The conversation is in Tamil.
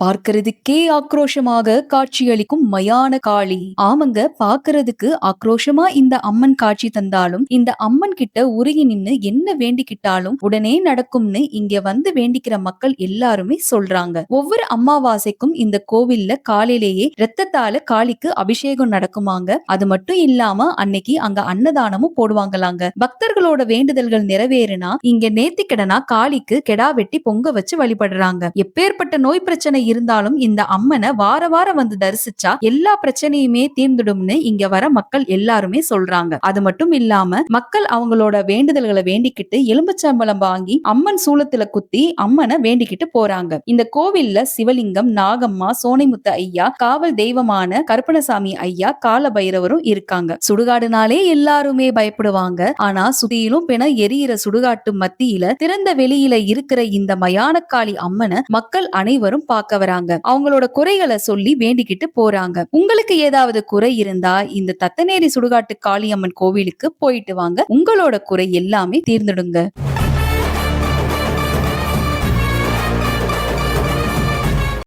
பார்க்கறதுக்கே ஆக்ரோஷமாக காட்சியளிக்கும் மயான காளி. ஆமங்க பாக்குறதுக்கு ஆக்ரோஷமா இந்த அம்மன் காட்சி தந்தாலும் இந்த அம்மன் கிட்ட உருகி நின்னு என்ன வேண்டிக்கிட்டாலும் உடனே நடக்கும்னு இங்க வந்து வேண்டிக்கிற மக்கள் எல்லாருமே சொல்றாங்க. ஒவ்வொரு அமாவாசைக்கும் இந்த கோவில்ல காலையிலேயே ரத்தத்தால காளிக்கு அபிஷேகம் நடக்குமாங்க. அது மட்டும் இல்லாம அன்னைக்கு அங்க அன்னதானமும் போடுவாங்களாங்க. பக்தர்களோட வேண்டுதல்கள் நிறைவேறினா இங்க நேத்திக்கடனா காளிக்கு கெடா வெட்டி பொங்க வச்சு வழிபடுறாங்க. எப்பேற்பட்ட நோய் பிரச்சனை இருந்தாலும் இந்த அம்மனை வார வாரம் வந்து தரிசிச்சா எல்லா பிரச்சனையுமே தீர்ந்துடும்னு இங்க வர மக்கள் எல்லாருமே சொல்றாங்க. அது மட்டும் இல்லாம மக்கள் அவங்களோட வேண்டுதல்களை வேண்டிக்கிட்டு எலும்புச்சம்பளம் வாங்கி அம்மன் சூளத்துல குத்தி அம்மனை வேண்டிக்கிட்டு போறாங்க. இந்த கோவில்ல சிவலிங்கம் நாகம்மா சோனைமுத்து ஐயா காவல் தெய்வமான கருப்பணசாமி ஐயா கால பைரவரும் இருக்காங்க. சுடுகாடுனாலே எல்லாருமே பயப்படுவாங்க. ஆனா சுத்தியிலும் பிண எரியிற சுடுகாட்டு மத்தியில திறந்த வெளியில இருக்கிற இந்த மயானக்காளி அம்மனை மக்கள் அனைவரும் பார்க்க பார்க்க வராங்க. அவங்களோட குறைகளை சொல்லி வேண்டிக்கிட்டு போறாங்க. உங்களுக்கு ஏதாவது குறை இருந்தா இந்த தத்தநேரி சுடுகாட்டு காளியம்மன் கோவிலுக்கு போயிட்டு வாங்க. உங்களோட குறை எல்லாமே தீர்ந்துடுங்க.